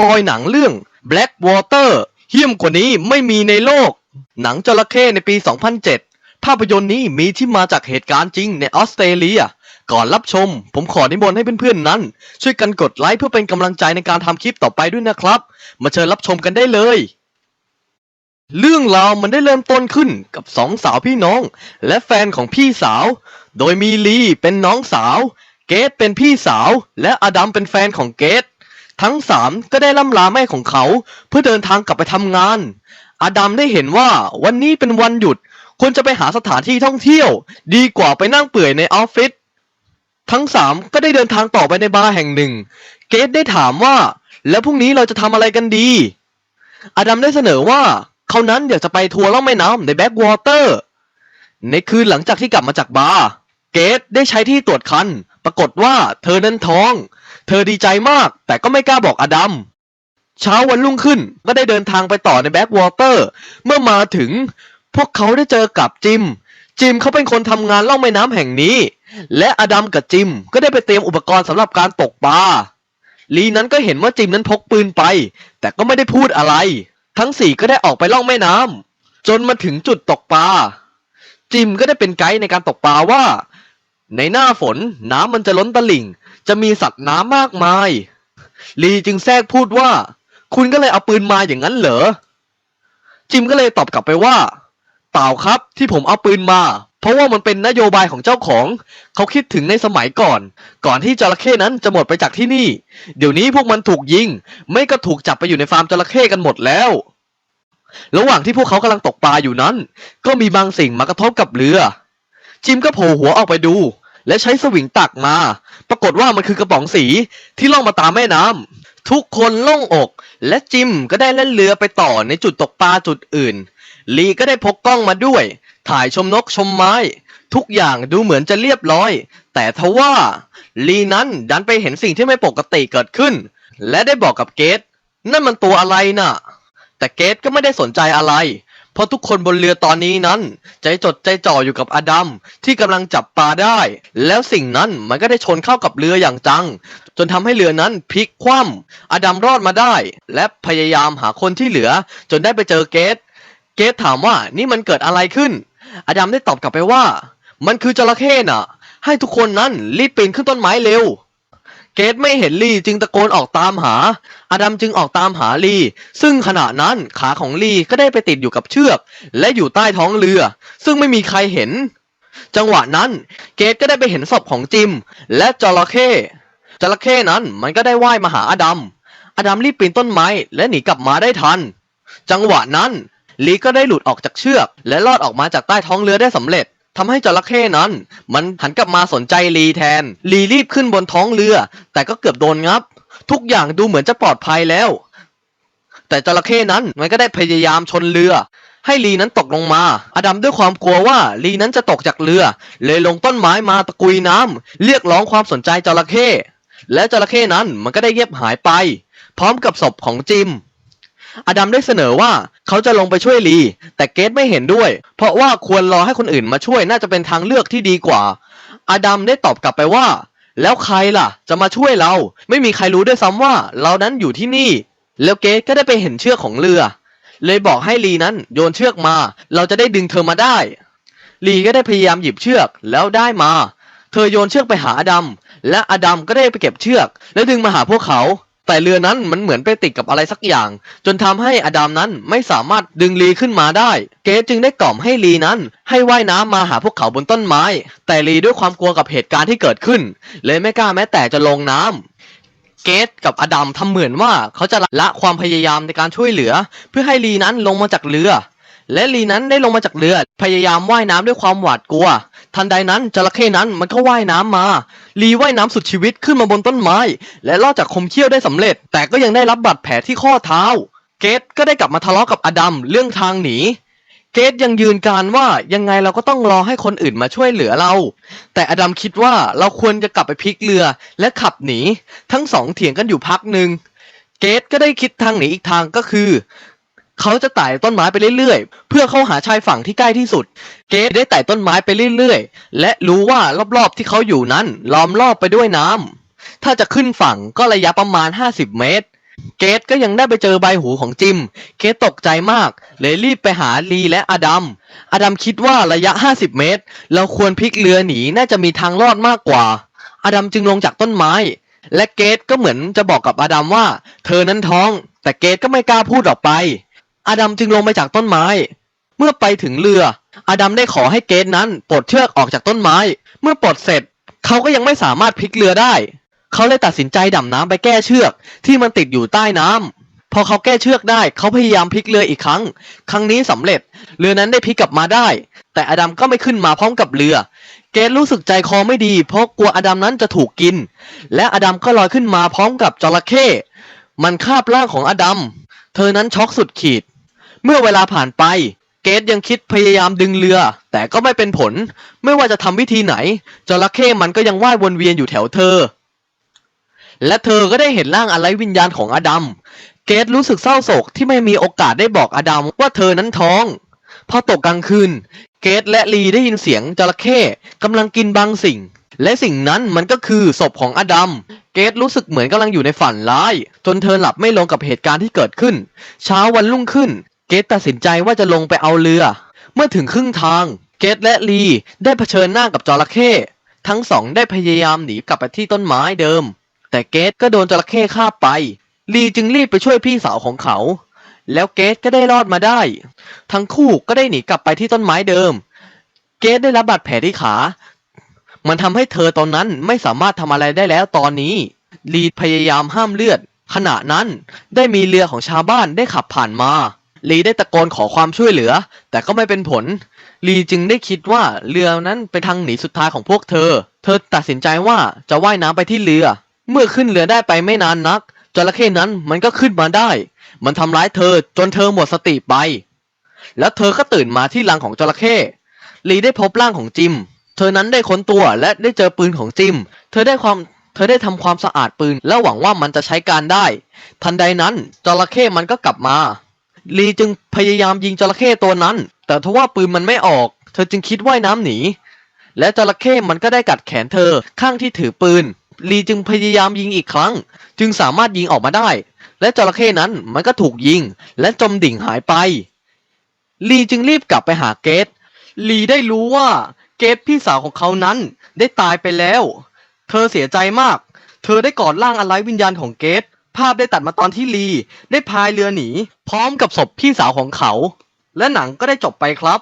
ปอยหนังเรื่อง Black Water เฮี้ยมกว่านี้ไม่มีในโลก หนังจระเข้ในปี 2007 ภาพยนตร์นี้มีที่มาจากเหตุการณ์จริงในออสเตรเลีย ก่อนรับชม ผมขอนิมนต์ให้เพื่อนๆนั้น ช่วยกันกดไลค์เพื่อเป็นกำลังใจในการทำคลิปต่อไปด้วยนะครับ มาเชิญรับชมกันได้เลย เรื่องราวมันได้เริ่มต้นขึ้นกับสองสาวพี่น้อง และแฟนของพี่สาว โดยมีลีเป็นน้องสาว เกตเป็นพี่สาว และอดัมเป็นแฟนของเกต ทั้งสามก็ได้ล่ำลาแม่ของเขาเพื่อเดินทางกลับไปทำงาน อาดัมได้เห็นว่าวันนี้เป็นวันหยุดควรจะไปหาสถานที่ท่องเที่ยว ดีกว่าไปนั่งเปื่อยในออฟฟิศทั้งสามก็ได้เดินทางต่อไปในบาร์แห่งหนึ่ง เกตได้ถามว่า แล้วพรุ่งนี้เราจะทำอะไรกันดี อาดัมได้เสนอว่าเขานั้นอยากจะไปทัวร์ล่องแม่น้ำในแบ็กวอเตอร์ในคืนหลังจากที่กลับมาจากบาร์เกตได้ใช้ที่ตรวจคัน ปรากฏว่าเธอนั้นท้อง เธอดีใจมาก แต่ก็ไม่กล้าบอกอดัม เช้าวันรุ่งขึ้นก็ได้เดินทางไปต่อในแบ็กวอเตอร์ เมื่อมาถึง พวกเขาได้เจอกับจิม จิมเขาเป็นคนทำงานล่องแม่น้ำแห่งนี้ และอดัมกับจิมก็ได้ไปเตรียมอุปกรณ์สำหรับการตกปลา ลีนั้นก็เห็นว่าจิมนั้นพกปืนไป แต่ก็ไม่ได้พูดอะไร ทั้งสี่ก็ได้ออกไปล่องแม่น้ำจนมาถึงจุดตกปลา จิมก็ได้เป็นไกด์ในการตกปลาว่า ในหน้าฝนน้ำมันจะล้นตลิ่ง จะมีสัตว์น้ำมากมาย ลีจึงแทรกพูดว่า คุณก็เลยเอาปืนมาอย่างนั้นเหรอ จิมก็เลยตอบกลับไปว่า เปล่าครับที่ผมเอาปืนมา เพราะว่ามันเป็นนโยบายของเจ้าของ เขาคิดถึงในสมัยก่อน ก่อนที่จระเข้นั้นจะหมดไปจากที่นี่ เดี๋ยวนี้พวกมันถูกยิง ไม่ก็ถูกจับไปอยู่ในฟาร์มจระเข้กันหมดแล้วระหว่างที่พวกเขากำลังตกปลาอยู่นั้น ก็มีบางสิ่งมากระทบกับเรือ จิมก็โผล่หัวออกไปดู และใช้สวิงตักมา ปรากฏว่ามันคือกระป๋องสีที่ล่องมาตามแม่น้ำทุกคนโล่งอก และจิมก็ได้เล่นเรือไปต่อในจุดตกปลาจุดอื่น ลีก็ได้พกกล้องมาด้วย ถ่ายชมนกชมไม้ ทุกอย่างดูเหมือนจะเรียบร้อย แต่ทว่าลีนั้นดันไปเห็นสิ่งที่ไม่ปกติเกิดขึ้น และได้บอกกับเกตนั่นมันตัวอะไรน่ะ แต่เกตก็ไม่ได้สนใจอะไร เพราะทุกคนบนเรือตอนนี้นั้น ใจจดใจจ่ออยู่กับอดัมที่กำลังจับปลาได้ แล้วสิ่งนั้นมันก็ได้ชนเข้ากับเรืออย่างจัง จนทำให้เรือนั้นพลิกคว่ำอดัมรอดมาได้ และพยายามหาคนที่เหลือ จนได้ไปเจอเกต เกตถามว่านี่มันเกิดอะไรขึ้น อดัมได้ตอบกลับไปว่า มันคือจระเข้น่ะ ให้ทุกคนนั้นรีบปีนขึ้นต้นไม้เร็ว เกตไม่เห็นลีจึงตะโกนออกตามหา อดัมจึงออกตามหาลีซึ่งขณะนั้นขาของลีก็ได้ไปติดอยู่กับเชือก และอยู่ใต้ท้องเรือ ซึ่งไม่มีใครเห็น จังหวะนั้นเกตก็ได้ไปเห็นศพของจิม และจระเข้จระเข้นั้นมันก็ได้ว่ายมาหาอดัม อดัมรีบปีนต้นไม้และหนีกลับมาได้ทัน จังหวะนั้นลีก็ได้หลุดออกจากเชือก และรอดออกมาจากใต้ท้องเรือได้สำเร็จ ทำให้จระเข้นั้น มันหันกลับมาสนใจลีแทน ลีรีบขึ้นบนท้องเรือ แต่ก็เกือบโดนงับ ทุกอย่างดูเหมือนจะปลอดภัยแล้ว แต่จระเข้นั้นมันก็ได้พยายามชนเรือ ให้ลีนั้นตกลงมา อดัมด้วยความกลัวว่าลีนั้นจะตกจากเรือ เลยลงต้นไม้มาตะกุยน้ำเรียกร้องความสนใจจระเข้และจระเข้นั้นมันก็ได้เงียบหายไป พร้อมกับศพของจิม อดัมได้เสนอว่าเขาจะลงไปช่วยลี แต่เกตไม่เห็นด้วย เพราะว่าควรรอให้คนอื่นมาช่วยน่าจะเป็นทางเลือกที่ดีกว่า อดัมได้ตอบกลับไปว่า แล้วใครล่ะ จะมาช่วยเรา ไม่มีใครรู้ด้วยซ้ำว่า เรานั้นอยู่ที่นี่ แล้วเกตก็ได้ไปเห็นเชือกของเรือ เลยบอกให้ลีนั้นโยนเชือกมา เราจะได้ดึงเธอมาได้ ลีก็ได้พยายามหยิบเชือกแล้วได้มา เธอโยนเชือกไปหาอดัม และอดัมก็ได้ไปเก็บเชือก แล้วดึงมาหาพวกเขา แต่เรือนั้นมันเหมือนไปติดกับอะไรสักอย่าง จนทำให้อดัมนั้นไม่สามารถดึงลีขึ้นมาได้ เกสจึงได้กล่อมให้ลีนั้น ให้ว่ายน้ำมาหาพวกเขาบนต้นไม้ แต่ลีด้วยความกลัวกับเหตุการณ์ที่เกิดขึ้น เลยไม่กล้าแม้แต่จะลงน้ำเกตกับอดัมทำเหมือนว่าเขาจะละความพยายามในการช่วยเหลือ เพื่อให้ลีนั้นลงมาจากเรือ และลีนั้นได้ลงมาจากเรือ พยายามว่ายน้ำด้วยความหวาดกลัว ทันใดนั้นจระเข้นั้นมันก็ว่ายน้ำมา ลีว่ายน้ำสุดชีวิตขึ้นมาบนต้นไม้ และรอดจากคมเขี้ยวได้สำเร็จ แต่ก็ยังได้รับบาดแผลที่ข้อเท้า เกตก็ได้กลับมาทะเลาะกับอดัมเรื่องทางหนี เกตยังยืนการว่ายังไงเราก็ต้องรอให้คนอื่นมาช่วยเหลือเรา แต่อดัมคิดว่าเราควรจะกลับไปพลิกเรือและขับหนี ทั้งสองเถียงกันอยู่พักหนึ่งเกตก็ได้คิดทางหนีอีกทางก็คือ เขาจะไต่ต้นไม้ไปเรื่อยๆ เพื่อเข้าหาชายฝั่งที่ใกล้ที่สุด เกตได้ไต่ต้นไม้ไปเรื่อยๆ และรู้ว่ารอบๆที่เขาอยู่นั้นล้อมรอบไปด้วยน้ำ ถ้าจะขึ้นฝั่งก็ระยะประมาณ 50 เมตร เกตก็ยังได้ไปเจอใบหูของจิม เกตตกใจมาก เลยรีบไปหาลีและอดัม อดัมคิดว่าระยะ 50 เมตร เราควรพลิกเรือหนีน่าจะมีทางรอดมากกว่า อดัมจึงลงจากต้นไม้ และเกตก็เหมือนจะบอกกับอดัมว่า เธอนั้นท้อง แต่เกตก็ไม่กล้าพูดออกไป อาดัมจึงลงไปจากต้นไม้ เมื่อไปถึงเรือ อาดัมได้ขอให้เกตนั้นปลดเชือกออกจากต้นไม้ เมื่อปลดเสร็จ เขาก็ยังไม่สามารถพลิกเรือได้ เขาเลยตัดสินใจดำน้ำไปแก้เชือกที่มันติดอยู่ใต้น้ำพอเขาแก้เชือกได้ เขาพยายามพลิกเรืออีกครั้ง ครั้งนี้สำเร็จ เรือนั้นได้พลิกกลับมาได้ แต่อดัมก็ไม่ขึ้นมาพร้อมกับเรือ เกตรู้สึกใจคอไม่ดี เพราะกลัวอดัมนั้นจะถูกกิน และอดัมก็ลอยขึ้นมาพร้อมกับจระเข้มันคาบร่างของอดัม เธอนั้นช็อกสุดขีด เมื่อเวลาผ่านไป เกตยังคิดพยายามดึงเรือ แต่ก็ไม่เป็นผล ไม่ว่าจะทำวิธีไหน จระเข้มันก็ยังว่ายวนเวียนอยู่แถวเธอ และเธอก็ได้เห็นร่างอะไรวิญญาณของอดัม เกตรู้สึกเศร้าโศกที่ไม่มีโอกาสได้บอกอดัมว่าเธอนั้นท้อง พอตกกลางคืน เกตและลีได้ยินเสียงจระเข้กำลังกินบางสิ่งและสิ่งนั้นมันก็คือศพของอดัม เกตรู้สึกเหมือนกำลังอยู่ในฝันร้าย จนเธอหลับไม่ลงกับเหตุการณ์ที่เกิดขึ้น เช้าวันรุ่งขึ้น เกตตัดสินใจว่าจะลงไปเอาเรือ เมื่อถึงครึ่งทาง เกตและลีได้เผชิญหน้ากับจระเข้ทั้งสองได้พยายามหนีกลับไปที่ต้นไม้เดิม แต่เกตก็โดนจระเข้คาไปลีจึงรีบไปช่วยพี่สาวของเขา แล้วเกตก็ได้รอดมาได้ ทั้งคู่ก็ได้หนีกลับไปที่ต้นไม้เดิม เกตได้รับบาดแผลที่ขา มันทำให้เธอตอนนั้นไม่สามารถทำอะไรได้แล้วตอนนี้ลีพยายามห้ามเลือด ขณะนั้นได้มีเรือของชาวบ้านได้ขับผ่านมา ลีได้ตะโกนขอความช่วยเหลือ แต่ก็ไม่เป็นผล ลีจึงได้คิดว่าเรือนั้นเป็นทางหนีสุดท้ายของพวกเธอ เธอตัดสินใจว่าจะว่ายน้ำไปที่เรือ เมื่อขึ้นเรือได้ไปไม่นานนักจระเข้นั้นมันก็ขึ้นมาได้ มันทำร้ายเธอจนเธอหมดสติไป แล้วเธอก็ตื่นมาที่รังของจระเข้ลีได้พบร่างของจิม เธอนั้นได้ค้นตัวและได้เจอปืนของจิม เธอได้ความเธอได้ทำความสะอาดปืน และหวังว่ามันจะใช้การได้ ทันใดนั้นจระเข้มันก็กลับมา ลีจึงพยายามยิงจระเข้ตัวนั้น แต่ทว่าปืนมันไม่ออก เธอจึงคิดว่ายน้ำหนี และจระเข้มันก็ได้กัดแขนเธอข้างที่ถือปืน ลีจึงพยายามยิงอีกครั้ง จึงสามารถยิงออกมาได้ และจระเข้นั้นมันก็ถูกยิง และจมดิ่งหายไป ลีจึงรีบกลับไปหาเกต ลีได้รู้ว่าเกตพี่สาวของเขานั้นได้ตายไปแล้ว เธอเสียใจมาก เธอได้กอดร่างอะไรวิญญาณของเกต ภาพได้ตัดมาตอนที่ลีได้พายเรือหนีพร้อมกับศพพี่สาวของเขา และหนังก็ได้จบไปครับ